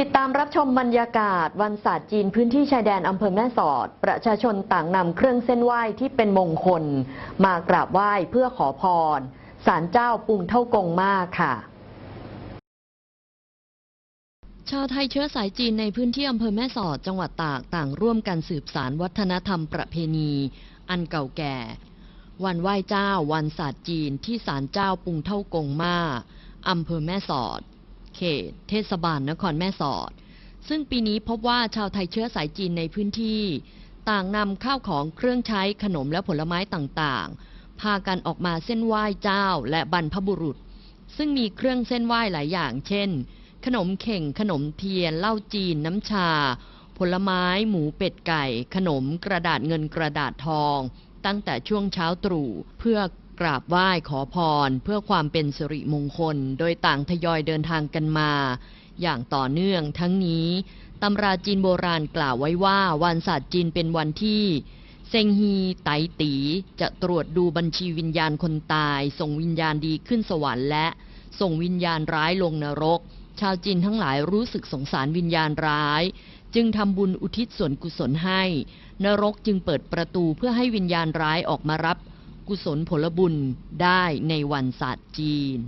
ติดตามรับชมบรรยากาศวันศาสตร์จีนพื้นที่ชายแดนอำเภอแม่สอด ประชาชนต่างนำเครื่องเส้นไหว้ที่เป็นมงคล มากราบไหว้เพื่อขอพรศาลเจ้าปุงเท่ากงมาค่ะ ชาวไทยเชื้อสายจีนในพื้นที่อำเภอแม่สอดจังหวัดตากต่างร่วมกันสืบสารวัฒนธรรมประเพณี อันเก่าแก่ วันไหว้เจ้าวันศาสตร์จีนที่ศาลเจ้าปุงเท่ากงมาอำเภอแม่สอด เขต เทศบาลนครแม่สอด ซึ่งปีนี้พบว่าชาวไทยเชื้อสายจีนในพื้นที่ ต่างนำข้าวของเครื่องใช้ขนมและผลไม้ต่างๆ พากันออกมาเส้นไหว้เจ้าและบรรพบุรุษ ซึ่งมีเครื่องเส้นไหว้หลายอย่าง เช่น ขนมเข่ง ขนมเทียนเหล้าจีน น้ำชา ผลไม้ หมูเป็ดไก่ ขนมกระดาษเงินกระดาษทอง ตั้งแต่ช่วงเช้าตรู่เพื่อ กราบไหว้ขอพร เพื่อความเป็นสิริมงคล โดยต่างทยอยเดินทางกันมา อย่างต่อเนื่องทั้งนี้ตำราจีนโบราณกล่าวไว้ว่าวันศาสตร์จีนเป็นวันที่เซงฮีไตตีจะตรวจดูบัญชีวิญญาณคนตาย ส่งวิญญาณดีขึ้นสวรรค์และ ส่งวิญญาณร้ายลงนรก ชาวจีนทั้งหลายรู้สึกสงสารวิญญาณร้าย จึงทำบุญอุทิศส่วนกุศลให้ นรกจึงเปิดประตูเพื่อให้วิญญาณร้ายออกมารับ กุศลผลบุญได้ในวันศาสตร์จีน